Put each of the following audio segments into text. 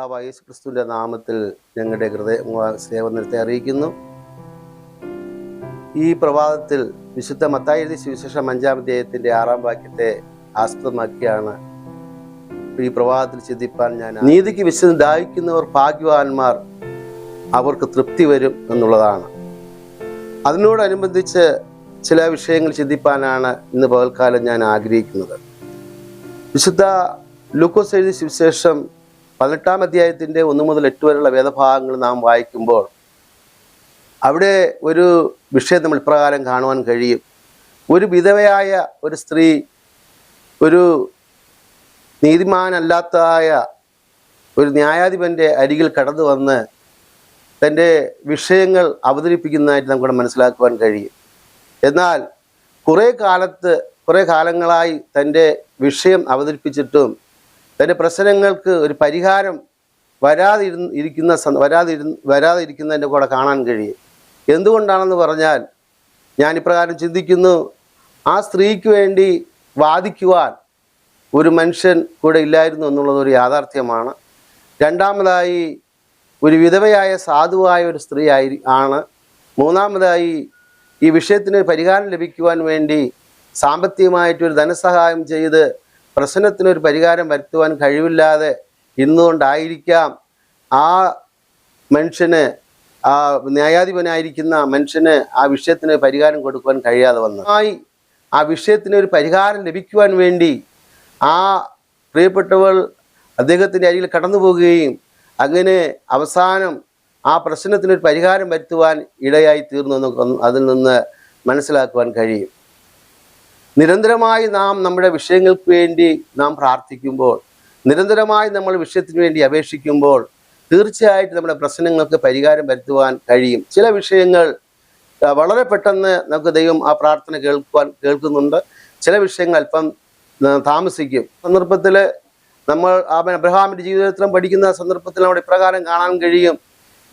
കർത്താവ് യേശു ക്രിസ്തുവിന്റെ നാമത്തിൽ ഞങ്ങളുടെ ഹൃദയ സേവനത്തെ അറിയിക്കുന്നു. ഈ പ്രഭാതത്തിൽ വിശുദ്ധ മത്തായി സുവിശേഷം അഞ്ചാം അധ്യായത്തിന്റെ ആറാം വാക്യത്തെ ആസ്പദമാക്കിയാണ് ഈ പ്രഭാതത്തിൽ ചിന്തിപ്പാൻ ഞാൻ നീതിക്ക് വിശുദ്ധ ദാഹിക്കുന്നവർ ഭാഗ്യവാന്മാർ അവർക്ക് തൃപ്തി വരും എന്നുള്ളതാണ്. അതിനോടനുബന്ധിച്ച് ചില വിഷയങ്ങൾ ചിന്തിപ്പാനാണ് ഇന്ന് പകൽക്കാലം ഞാൻ ആഗ്രഹിക്കുന്നത്. വിശുദ്ധ ലൂക്കോസ് എഴുതി സുവിശേഷം പതിനെട്ടാം അധ്യായത്തിന്റെ ഒന്ന് മുതൽ എട്ട് വരെയുള്ള വേദഭാഗങ്ങൾ നാം വായിക്കുമ്പോൾ അവിടെ ഒരു വിഷയം നമ്മൾ ഇപ്രകാരം കാണുവാൻ കഴിയും. ഒരു വിധവയായ ഒരു സ്ത്രീ ഒരു നീതിമാനല്ലാത്തതായ ഒരു ന്യായാധിപന്റെ അരികിൽ കടന്നു വന്ന് തന്റെ വിഷയങ്ങൾ അവതരിപ്പിക്കുന്നതായിട്ട് നമുക്കിവിടെ മനസ്സിലാക്കുവാൻ കഴിയും. എന്നാൽ കുറേ കാലത്ത് കുറേ കാലങ്ങളായി തന്റെ വിഷയം അവതരിപ്പിച്ചിട്ടും തന്റെ പ്രശ്നങ്ങൾക്ക് ഒരു പരിഹാരം വരാതിരു ഇരിക്കുന്ന വരാതിരു വരാതിരിക്കുന്നതിന്റെ കൂടെ കാണാൻ കഴിയും. എന്തുകൊണ്ടാണെന്ന് പറഞ്ഞാൽ ഞാൻ ഇപ്രകാരം ചിന്തിക്കുന്നു ആ സ്ത്രീക്ക് വേണ്ടി വാദിക്കുവാൻ ഒരു മനുഷ്യൻ കൂടെ ഇല്ലായിരുന്നു എന്നുള്ളത് ഒരു യാഥാർത്ഥ്യമാണ്. രണ്ടാമതായി ഒരു വിധവയായ സാധുവായ ഒരു സ്ത്രീ ആയി ആണ്. മൂന്നാമതായി ഈ വിഷയത്തിന് പരിഹാരം ലഭിക്കുവാൻ വേണ്ടി സാമ്പത്തികമായിട്ടൊരു ധനസഹായം ചെയ്ത് പ്രശ്നത്തിനൊരു പരിഹാരം വരുത്തുവാൻ കഴിവില്ലാതെ ഇന്നുകൊണ്ടായിരിക്കാം ആ മനുഷ്യന് ആ ന്യായാധിപനായിരിക്കുന്ന മനുഷ്യന് ആ വിഷയത്തിന് പരിഹാരം കൊടുക്കുവാൻ കഴിയാതെ വന്നു ആയി ആ വിഷയത്തിന് ഒരു പരിഹാരം ലഭിക്കുവാൻ വേണ്ടി ആ പ്രിയപ്പെട്ടവൾ അദ്ദേഹത്തിന്റെ അരികിൽ കടന്നു പോവുകയും അങ്ങനെ അവസാനം ആ പ്രശ്നത്തിനൊരു പരിഹാരം വരുത്തുവാൻ ഇടയായി തീർന്നു നമുക്ക് അതിൽ നിന്ന് മനസ്സിലാക്കുവാൻ കഴിയും. നിരന്തരമായി നാം നമ്മുടെ വിഷയങ്ങൾക്ക് വേണ്ടി നാം പ്രാർത്ഥിക്കുമ്പോൾ നിരന്തരമായി നമ്മൾ വിഷയത്തിന് വേണ്ടി അപേക്ഷിക്കുമ്പോൾ തീർച്ചയായിട്ടും നമ്മുടെ പ്രശ്നങ്ങൾക്ക് പരിഹാരം വരുത്തുവാൻ കഴിയും. ചില വിഷയങ്ങൾ വളരെ പെട്ടെന്ന് നമുക്ക് ദൈവം ആ പ്രാർത്ഥന കേൾക്കുവാൻ കേൾക്കുന്നുണ്ട്. ചില വിഷയങ്ങൾ അല്പം താമസിക്കും. സന്ദർഭത്തിൽ നമ്മൾ ആ അബ്രഹാമിന്റെ ജീവിതത്തിലും പഠിക്കുന്ന സന്ദർഭത്തിൽ നമ്മുടെ ഇപ്രകാരം കാണാൻ കഴിയും.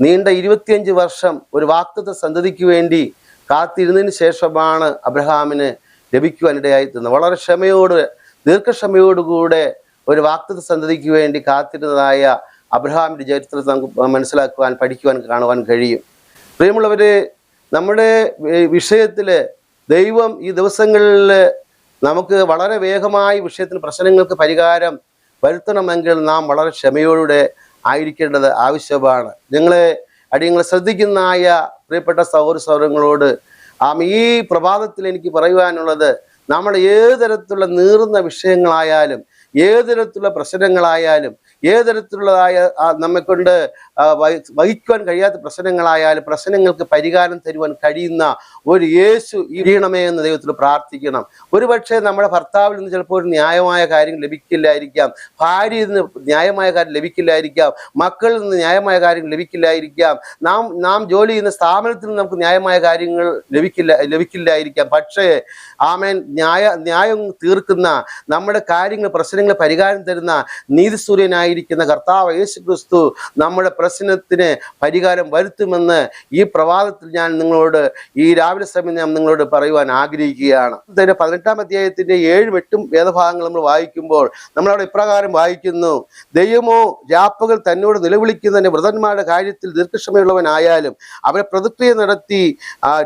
നീണ്ട ഇരുപത്തിയഞ്ച് വർഷം ഒരു വാക്തത്വ സന്തതിക്ക് വേണ്ടി കാത്തിരുന്നതിന് ശേഷമാണ് അബ്രഹാമിന് ലഭിക്കുവാനിടയായി തന്നു വളരെ ക്ഷമയോട് ദീർഘക്ഷമയോടുകൂടെ ഒരു വാക്തത്വ സന്തതിക്ക് വേണ്ടി കാത്തിരുന്നതായ അബ്രഹാമിന്റെ ചരിത്രത്തെ നമുക്ക് മനസ്സിലാക്കുവാൻ പഠിക്കുവാൻ കാണുവാൻ കഴിയും. പ്രിയമുള്ളവർ നമ്മുടെ വിഷയത്തിൽ ദൈവം ഈ ദിവസങ്ങളിൽ നമുക്ക് വളരെ വേഗമായി വിഷയത്തിന് പ്രശ്നങ്ങൾക്ക് പരിഹാരം വരുത്തണമെങ്കിൽ നാം വളരെ ക്ഷമയോടെ ആയിരിക്കേണ്ടത് ആവശ്യമാണ്. ഞങ്ങളെ അടിയങ്ങളെ ശ്രദ്ധിക്കുന്നതായ പ്രിയപ്പെട്ട സൗര സൗരങ്ങളോട് ആം ഈ പ്രഭാതത്തിൽ എനിക്ക് പറയുവാനുള്ളത് നമ്മൾ ഏത് തരത്തിലുള്ള നീറുന്ന വിഷയങ്ങളായാലും ഏത് തരത്തിലുള്ള പ്രശ്നങ്ങളായാലും ഏത് തരത്തിലുള്ളതായ നമ്മെക്കൊണ്ട് വഹിക്കുവാൻ കഴിയാത്ത പ്രശ്നങ്ങളായാലും പ്രശ്നങ്ങൾക്ക് പരിഹാരം തരുവാൻ കഴിയുന്ന ഒരു യേശു ഇരിയണമേ എന്ന് ദൈവത്തിൽ പ്രാർത്ഥിക്കണം. ഒരുപക്ഷെ നമ്മുടെ ഭർത്താവിൽ നിന്ന് ചിലപ്പോൾ ഒരു ന്യായമായ കാര്യം ലഭിക്കില്ലായിരിക്കാം. ഭാര്യയിൽ നിന്ന് ന്യായമായ കാര്യം ലഭിക്കില്ലായിരിക്കാം. മക്കളിൽ നിന്ന് ന്യായമായ കാര്യം ലഭിക്കില്ലായിരിക്കാം. നാം നാം ജോലി ചെയ്യുന്ന സ്ഥാപനത്തിൽ നിന്ന് നമുക്ക് ന്യായമായ കാര്യങ്ങൾ ലഭിക്കില്ല ലഭിക്കില്ലായിരിക്കാം. പക്ഷേ ആമേൻ ന്യായ ന്യായം തീർക്കുന്ന നമ്മുടെ കാര്യങ്ങൾ പ്രശ്നങ്ങൾ പരിഹാരം തരുന്ന നീതിസൂര്യനായിരിക്കുന്ന കർത്താവ് യേശു ക്രിസ്തു നമ്മുടെ പ്രശ്നത്തിന് പരിഹാരം വരുത്തുമെന്ന് ഈ പ്രവാദത്തിൽ ഞാൻ നിങ്ങളോട് ഈ രാവിലെ സമയം ഞാൻ നിങ്ങളോട് പറയുവാൻ ആഗ്രഹിക്കുകയാണ്. തന്നെ പതിനെട്ടാം അധ്യായത്തിന്റെ ഏഴും എട്ടും വേദഭാഗങ്ങൾ നമ്മൾ വായിക്കുമ്പോൾ നമ്മളവിടെ ഇപ്രകാരം വായിക്കുന്നു. ദൈവമോ രാപ്പകൽ തന്നോട് നിലവിളിക്കുന്നതിന്റെ വ്രതന്മാരുടെ കാര്യത്തിൽ ദീർഘക്ഷമയുള്ളവനായാലും അവരെ പ്രതിക്രിയ നടത്തി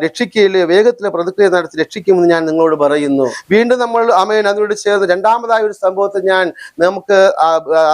രക്ഷിക്കുകയില്ലേ വേഗത്തിലെ പ്രതിക്രിയ നടത്തി രക്ഷിക്കുമെന്ന് ഞാൻ നിങ്ങളോട് പറയുന്നു. വീണ്ടും നമ്മൾ അമേൻ അതിനോട് ചേർന്ന് രണ്ടാമതായ ഒരു സംഭവത്തെ ഞാൻ നമുക്ക്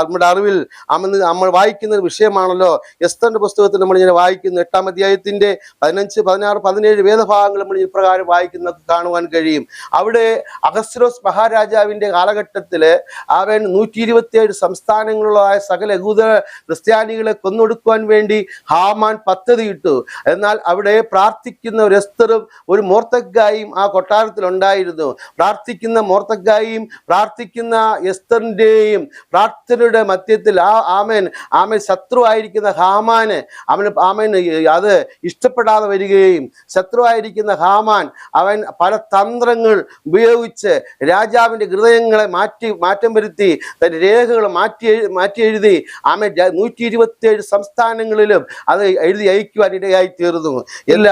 നമ്മുടെ അറിവിൽ അമ്മ നമ്മൾ വായിക്കുന്ന ഒരു വിഷയമാണല്ലോ. എസ്തന്റെ പുസ്തകത്തിൽ നമ്മൾ ഇങ്ങനെ വായിക്കുന്നു. എട്ടാം അധ്യായത്തിന്റെ പതിനഞ്ച് പതിനാറ് പതിനേഴ് വേദഭാഗങ്ങൾ നമ്മൾ ഇപ്രകാരം വായിക്കുന്നത് കാണുവാൻ കഴിയും. അവിടെ അഗസ്രോസ് മഹാരാജാവിന്റെ കാലഘട്ടത്തിൽ അവൻ നൂറ്റി ഇരുപത്തിയേഴ് സംസ്ഥാനങ്ങളിലായ സകല യഹൂദ ക്രിസ്ത്യാനികളെ കൊന്നൊടുക്കുവാൻ വേണ്ടി ഹാമാൻ പദ്ധതിയിട്ടു. എന്നാൽ അവിടെ പ്രാർത്ഥിക്കുന്ന ഒരു എസ്തറും ഒരു മോർത്തക്കായും ആ കൊട്ടാരത്തിൽ ഉണ്ടായിരുന്നു. പ്രാർത്ഥിക്കുന്ന മോർത്തക്കായും പ്രാർത്ഥിക്കുന്ന എസ്തറിന്റെയും പ്രാർത്ഥനയുടെ മധ്യത്തിൽ ആ ആമേൻ ആമൻ ശത്രുവായിരിക്കുന്ന ഹാമാന് അവന് ആമേൻ അത് ഇഷ്ടപ്പെടാതെ വരികയും ശത്രുവായിരിക്കുന്ന ഹാമാൻ അവൻ പല തന്ത്രങ്ങൾ ഉപയോഗിച്ച് രാജാവിന്റെ ഹൃദയങ്ങളെ മാറ്റി മാറ്റം വരുത്തി തന്റെ രേഖകൾ മാറ്റി മാറ്റി എഴുതി ആമേൻ നൂറ്റി ഇരുപത്തിയേഴ് സംസ്ഥാനങ്ങളിലും അത് എഴുതി അയക്കുവാൻ ഇടയായി തീർന്നു. ഇല്ല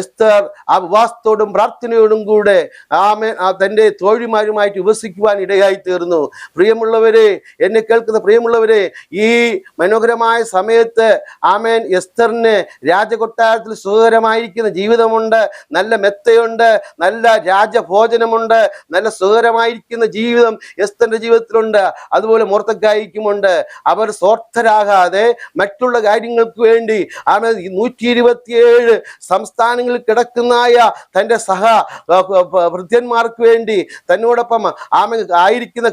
എസ്തർ ആ ഉപവാസത്തോടും പ്രാർത്ഥനയോടും കൂടെ ആമേൻ തന്റെ തോഴിമാരുമായിട്ട് ഉപസിക്കുവാൻ ഇടയായി തീർന്നു. പ്രിയമുള്ളവരെ എന്നെ കേൾക്കുന്ന പ്രിയമുള്ള പ്രിയമുള്ളവരെ ഈ മനോഹരമായ സമയത്ത് ആമേൻ എസ്തറിന് രാജകൊട്ടാരത്തിൽ സുഖകരമായിരിക്കുന്ന ജീവിതമുണ്ട് നല്ല മെത്തയുണ്ട് നല്ല രാജഭോജനമുണ്ട് നല്ല സുഖകരമായിരിക്കുന്ന ജീവിതം എസ്തറിന്റെ ജീവിതത്തിലുണ്ട് അതുപോലെ മോർത്തക്കായിക്കുമുണ്ട് അവർ സ്വാർത്ഥരാകാതെ മറ്റുള്ള കാര്യങ്ങൾക്ക് വേണ്ടി ആമേൻ നൂറ്റി ഇരുപത്തിയേഴ് സംസ്ഥാനങ്ങളിൽ കിടക്കുന്നതായ തന്റെ സഹ വൃദ്ധന്മാർക്ക് വേണ്ടി തന്നോടൊപ്പം ആമൻ ആയിരിക്കുന്ന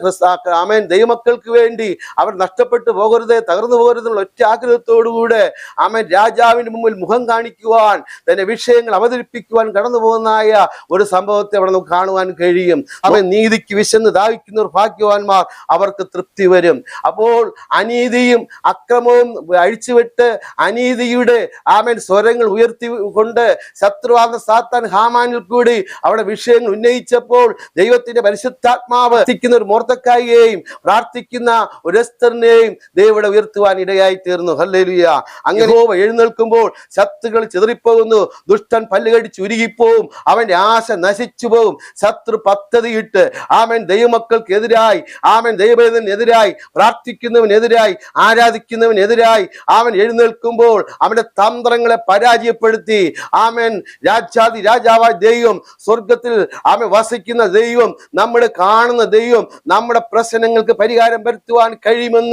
ആമേൻ ദൈവമക്കൾക്ക് വേണ്ടി അവർ നഷ്ടപ്പെട്ടു പോകരുത് തകർന്നു പോകരുത് എന്നുള്ള ഒറ്റ ആഗ്രഹത്തോടുകൂടെ ആമൻ രാജാവിന് മുമ്പിൽ മുഖം കാണിക്കുവാൻ തന്റെ വിഷയങ്ങൾ അവതരിപ്പിക്കുവാൻ കടന്നു പോകുന്നതായ ഒരു സംഭവത്തെ അവിടെ നമുക്ക് കാണുവാൻ കഴിയും. അവൻ നീതിക്ക് വിശന്ന് ദാഹിക്കുന്നവർ ഭാഗ്യവാന്മാർ അവർക്ക് തൃപ്തി വരും. അപ്പോൾ അനീതിയും അക്രമവും അഴിച്ചുവിട്ട് അനീതിയുടെ ആമൻ സ്വരങ്ങൾ ഉയർത്തി കൊണ്ട് ശത്രുവാർന്ന സാത്താൻ ഹാമാനിൽ കൂടി അവിടെ വിഷയങ്ങൾ ഉന്നയിച്ചപ്പോൾ ദൈവത്തിന്റെ പരിശുദ്ധാത്മാവ് ഒരു മോർത്തക്കായെയും പ്രാർത്ഥിക്കുന്ന ഒരു എസ്തറിനെയും ദൈവയുടെ ഉയർത്തുവാൻ ഇടയായി തീർന്നു. ഹല്ലേലൂയ. അങ്ങനെ ഹോവ എഴുന്നേൽക്കുമ്പോൾ ശത്രുക്കൾ ചിതറിപ്പോകുന്നു. ദുഷ്ടൻ പല്ലുകടിച്ച് ഉരുകിപ്പോവും. അവന്റെ ആശ നശിച്ചു പോവും. ശത്രു പദ്ധതിയിട്ട് ആമൻ ദൈവമക്കൾക്കെതിരായി ആമൻ ദൈവനെതിരായി പ്രാർത്ഥിക്കുന്നവനെതിരായി ആരാധിക്കുന്നവനെതിരായി അവൻ എഴുന്നേൽക്കുമ്പോൾ അവന്റെ തന്ത്രങ്ങളെ പരാജയപ്പെടുത്തി. ആമൻ രാജാതി രാജാവായ ദൈവം സ്വർഗത്തിൽ ആമൻ വസിക്കുന്ന ദൈവം നമ്മുടെ കാണുന്ന ദൈവം നമ്മുടെ പ്രശ്നങ്ങൾക്ക് പരിഹാരം വരുത്തുവാൻ കഴിയുമെന്ന്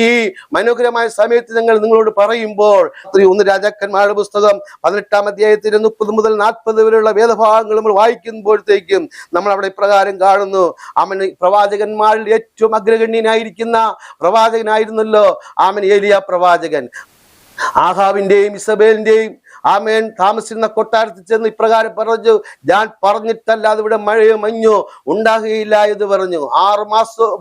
ഈ മനോഹരമായ സമയത്ത് ഞങ്ങൾ നിങ്ങളോട് പറയുമ്പോൾ ഒന്ന് രാജാക്കന്മാരുടെ പുസ്തകം പതിനെട്ടാം അധ്യായത്തിൽ മുപ്പത് മുതൽ നാൽപ്പത് വരെയുള്ള വേദഭാഗങ്ങൾ നമ്മൾ വായിക്കുമ്പോഴത്തേക്കും നമ്മൾ അവിടെ ഇപ്രകാരം കാണുന്നു. അവൻ പ്രവാചകന്മാരിൽ ഏറ്റവും അഗ്രഗണ്യനായിരിക്കുന്ന പ്രവാചകനായിരുന്നല്ലോ ആമൻ ഏലിയ പ്രവാചകൻ. ആഹാവിന്റെയും ഇസബേലിന്റെയും ആമേൻ. താമസിക്കുന്ന കൊട്ടാരത്തിൽ ചെന്ന് ഇപ്രകാരം പറഞ്ഞു ഞാൻ പറഞ്ഞിട്ടല്ലാതെ ഇവിടെ മഴയോ മഞ്ഞോ ഉണ്ടാകുകയില്ല എന്ന് പറഞ്ഞു. ആറ് മാസവും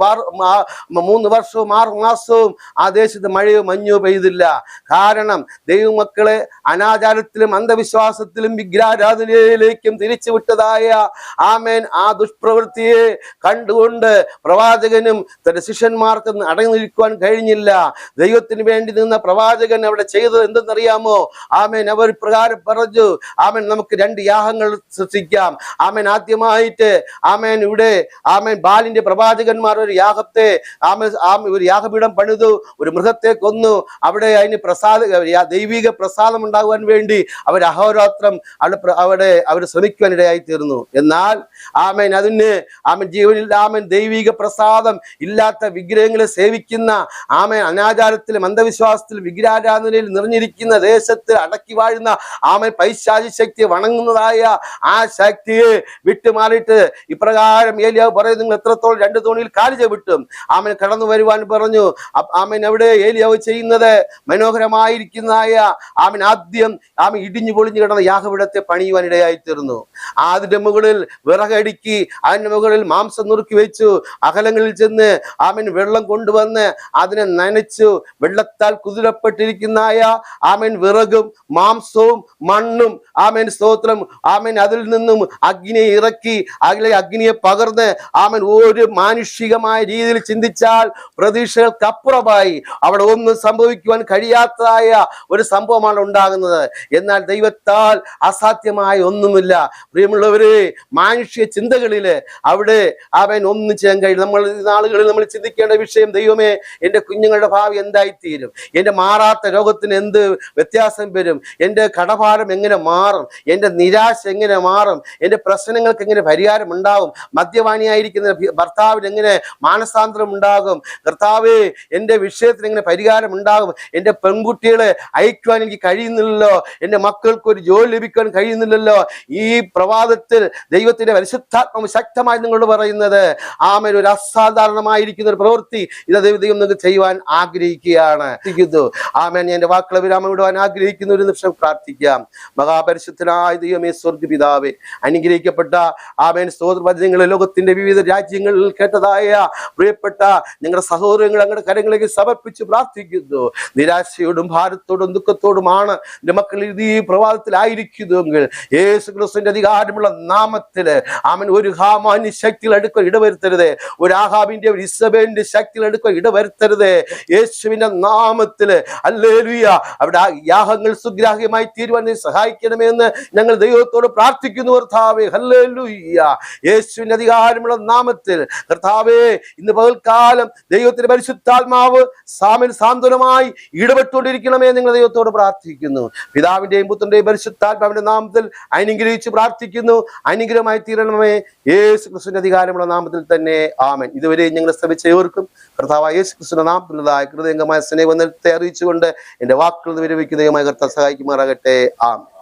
മൂന്ന് വർഷവും ആറ് മാസവും ആ ദേശത്ത് മഴയോ മഞ്ഞോ പെയ്തില്ല. കാരണം ദൈവമക്കളെ അനാചാരത്തിലും അന്ധവിശ്വാസത്തിലും വിഗ്രഹാരാധനയിലേക്കും തിരിച്ചു വിട്ടതായ ആമേൻ ആ ദുഷ്പ്രവൃത്തിയെ കണ്ടുകൊണ്ട് പ്രവാചകനും തന്റെ ശിഷ്യന്മാർക്ക് അടങ്ങി നിൽക്കുവാൻ കഴിഞ്ഞില്ല. ദൈവത്തിന് വേണ്ടി നിന്ന പ്രവാചകൻ അവിടെ ചെയ്തത് എന്തെന്നറിയാമോ? ആമേൻ. അവർ പ്രകാരം പറഞ്ഞു. ആമൻ. നമുക്ക് രണ്ട് യാഹങ്ങൾ സൃഷ്ടിക്കാം. ആമൻ. ആദ്യമായിട്ട് ആമേൻ ഇവിടെ ആമേൻ ബാലിന്റെ പ്രവാചകന്മാർ ഒരു യാഗത്തെ ആമ ഒരു യാഗപീഠം പണിതു ഒരു മൃഗത്തെ കൊന്നു. അവിടെ അതിന് പ്രസാദ ദൈവിക പ്രസാദം ഉണ്ടാകുവാൻ വേണ്ടി അവർ അഹോരാത്രം അവിടെ അവിടെ അവർ ശ്രമിക്കുവാൻ ഇടയായി തീർന്നു എന്നാൽ ആമേൻ അതിന് ആമൻ ജീവനിൽ ആമൻ ദൈവിക പ്രസാദം ഇല്ലാത്ത വിഗ്രഹങ്ങളെ സേവിക്കുന്ന ആമൻ അനാചാരത്തിലും അന്ധവിശ്വാസത്തിലും വിഗ്രഹാരാധനയിൽ നിറഞ്ഞിരിക്കുന്ന ദേശത്ത് അടക്കി ആമൻ പൈശാചി ശക്തി വണങ്ങുന്നതായ ആ ശക്തിയെ വിട്ടുമാറിയിട്ട് ഇപ്രകാരം ഏലിയാവ് പറയും നിങ്ങൾ എത്രത്തോളം രണ്ട് തോണിയിൽ കാലി വിട്ടും? ആമൻ കടന്നു വരുവാൻ പറഞ്ഞു. ആമൻ അവിടെ ഏലിയാവ് ചെയ്യുന്നത്? മനോഹരമായിരിക്കുന്നതായ ആമൻ ആദ്യം ആമൻ ഇടിഞ്ഞു പൊളിഞ്ഞു കിടന്ന യാഹവിടത്തെ പണിയുവാൻ ഇടയായി തീർന്നു അതിന്റെ മുകളിൽ വിറകടുക്കി അതിന്റെ മുകളിൽ മാംസം നുറുക്കി വെച്ചു. അകലങ്ങളിൽ ചെന്ന് ആമൻ വെള്ളം കൊണ്ടുവന്ന് അതിനെ നനച്ചു. വെള്ളത്താൽ കുതിരപ്പെട്ടിരിക്കുന്നതായ ആമൻ വിറകും മാംസവും മണ്ണും ആമേൻ സ്തോത്രം ആമേൻ അതിൽ നിന്നും അഗ്നിയെ ഇറക്കി അതിലെ അഗ്നിയെ പകർന്ന് ആമൻ ഒരു മാനുഷികമായ രീതിയിൽ ചിന്തിച്ചാൽ പ്രതീക്ഷകൾക്കപ്പുറമായി അവിടെ ഒന്നും സംഭവിക്കുവാൻ കഴിയാത്തതായ ഒരു സംഭവമാണ് ഉണ്ടാകുന്നത്. എന്നാൽ ദൈവത്താൽ അസാധ്യമായ ഒന്നുമില്ല. പ്രിയമുള്ളവരെ മാനുഷിക ചിന്തകളിൽ അവിടെ അവൻ ഒന്നും ചെയ്യാൻ കഴിയും നമ്മൾ നാളുകളിൽ നമ്മൾ ചിന്തിക്കേണ്ട വിഷയം ദൈവമേ എന്റെ കുഞ്ഞുങ്ങളുടെ ഭാവി എന്തായിത്തീരും? എന്റെ മാറാത്ത രോഗത്തിന് എന്ത് വ്യത്യാസം വരും? കടഭാരം എങ്ങനെ മാറും? എന്റെ നിരാശ എങ്ങനെ മാറും? എന്റെ പ്രശ്നങ്ങൾക്ക് എങ്ങനെ പരിഹാരം ഉണ്ടാകും മദ്യപാനിയായിരിക്കുന്ന ഭർത്താവിന് എങ്ങനെ മാനസാന്തരം ഉണ്ടാകും? കർത്താവ് എന്റെ വിഷയത്തിന് എങ്ങനെ പരിഹാരം ഉണ്ടാകും? എന്റെ പെൺകുട്ടികളെ അയക്കുവാൻ എനിക്ക് കഴിയുന്നില്ലല്ലോ. എന്റെ മക്കൾക്ക് ഒരു ജോലി ലഭിക്കാൻ കഴിയുന്നില്ലല്ലോ. ഈ പ്രവാദത്തിൽ ദൈവത്തിന്റെ പരിശുദ്ധാത്മം ശക്തമായി നിങ്ങളോട് പറയുന്നത് ആമേൽ ഒരു അസാധാരണമായിരിക്കുന്ന ഒരു പ്രവൃത്തി ഇത് ദൈവം നിങ്ങൾക്ക് ചെയ്യുവാൻ ആഗ്രഹിക്കുകയാണ്. ആമേൻ. എന്റെ വാക്കുകളെ വിരാമം വിടുവാൻ ആഗ്രഹിക്കുന്ന ഒരു നിമിഷം പ്രാർത്ഥിക്കാം. മഹാപരിശുദ്ധനായ ദൈവമേ സ്വർഗപിതാവേ അനുഗ്രഹിക്കപ്പെട്ട ആമേൻ സ്തോത്രവചനങ്ങളെ ലോകത്തിന്റെ വിവിധ രാജ്യങ്ങളിൽ കേട്ടതായ പ്രിയപ്പെട്ട ഞങ്ങളുടെ സഹോദരങ്ങൾ ഞങ്ങളുടെ കരങ്ങളിലേക്ക് സമർപ്പിച്ച് പ്രാർത്ഥിക്കുന്നു. നിരാശയോടും ഭാരത്തോടും ദുഃഖത്തോടുമാണ് മക്കൾ ഇത് ഈ പ്രവാദത്തിലായിരിക്കുന്നുവെങ്കിൽ യേശു ക്രിസ്തുവിന്റെ അധികാരമുള്ള നാമത്തിൽ അവൻ ഒരു ഹാമാന്യ ശക്തിയിൽ എടുക്കാൻ ഇടവരുത്തരുത്. ഒരു ആഹാബിന്റെ ഒരു ഇസബേലിന്റെ ശക്തിയിൽ എടുക്കാൻ ഇടവരുത്തരുത്. യേശുവിന്റെ നാമത്തിൽ അല്ലേലുയ അവിടെ യാഹങ്ങൾ സുഗ്രാഹ്യമായി അനുഗ്രഹമായി തീരുവാൻ നീ സഹായിക്കണമെന്ന് ഞങ്ങൾ ദൈവത്തോട് പ്രാർത്ഥിക്കുന്നു കർത്താവേ. ഹല്ലേലൂയ്യ. യേശുവിന്റെ അധികാരമുള്ള നാമത്തിൽ. കർത്താവേ ഇന്ന് പകൽക്കാലം ദൈവത്തിന്റെ പരിശുദ്ധാത്മാവ് സാമിൽ സാന്ത്വനമായി ഇടപെട്ടുകൊണ്ടിരിക്കണമേ നിങ്ങൾ ദൈവത്തോട് പ്രാർത്ഥിക്കുന്നു. പിതാവിന്റെയും പുത്രന്റെയും പരിശുദ്ധാത്മാവിന്റെ നാമത്തിൽ അനുഗ്രഹിച്ച് പ്രാർത്ഥിക്കുന്നു. അനുഗ്രഹമായി തീരണമേ. യേശു ക്രിസ്തുവിന്റെ അധികാരമുള്ള നാമത്തിൽ തന്നെ. ആമൻ. ഇതുവരെ ഞങ്ങൾ ശ്രമിച്ച ഏവർക്കും കർത്താവ് യേശു ക്രിസ്തുവിന്റെ നാമത്തിലുള്ളതായ ഹൃദയംഗമായ നിലത്തെ അറിയിച്ചുകൊണ്ട് എന്റെ വാക്കുകൾ വിരമിക്കുന്നതുമായി കർത്താവ് സഹായിക്കുമാറാകട്ടെ ആമൻ.